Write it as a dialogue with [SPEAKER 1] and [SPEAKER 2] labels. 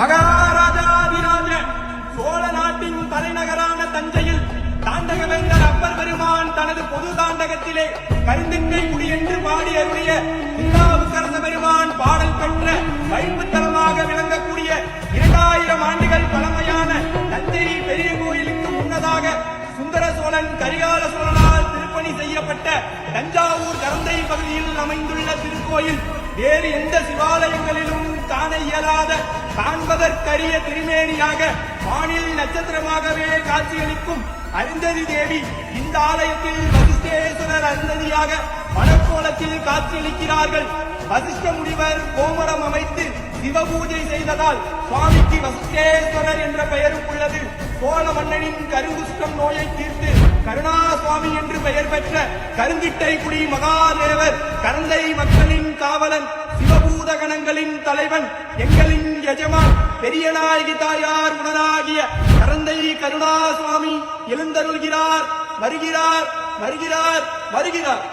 [SPEAKER 1] மகாராஜாதிராஜ சோழ நாட்டின் தலைநகரான தஞ்சையில் தாண்டகவேந்தர் அப்பர் பெருமான் தனது பொது தாண்டகத்திலே கருந்தின்மை குடி என்று பாடி அருளிய திருநாவுக்கரச பெருமான் பாடல் பெற்ற வைப்புத்தலமாக விளங்கக்கூடிய இரண்டாயிரம் ஆண்டுகள் பழமையான தஞ்சை பெரிய கோயிலுக்கு முன்னதாக சுந்தர சோழன் கரிகால சோழனால் திருப்பணி செய்யப்பட்ட தஞ்சாவூர் கரந்தை பகுதியில் அமைந்துள்ள திருக்கோயில். வேறு எந்த சிவாலயங்களிலும் காண இயலாத காண்பதற்கரிய திருமேனியாக வானில் நட்சத்திரமாகவே காட்சியளிக்கும் அருந்ததி தேவி இந்த ஆலயத்தில் வசிஷ்டேஸ்வரர் அருந்ததியாக வனக்கோலத்தில் காட்சியளிக்கிறார்கள். வசிஷ்ட முனிவர் கோமரம் அமைத்து சிவபூஜை செய்ததால் சுவாமிக்கு வசிஷ்டேஸ்வரர் என்ற பெயரும் உள்ளது. சோழ மன்னனின் கருங்குஷ்டம் நோயை தீர்த்து கருணா சுவாமி என்று பெயர் பெற்ற கருங்கிட்டை குடி மகாதேவர் கரந்தை மக்களின் காவலன் சிவபூத கணங்களின் தலைவன் எங்களின் எஜமான் பெரிய நாயகி தாயார் உடனாகிய கரந்தை கருணா சுவாமி எழுந்தருள்கிறார். வருகிறார் வருகிறார் வருகிறார்.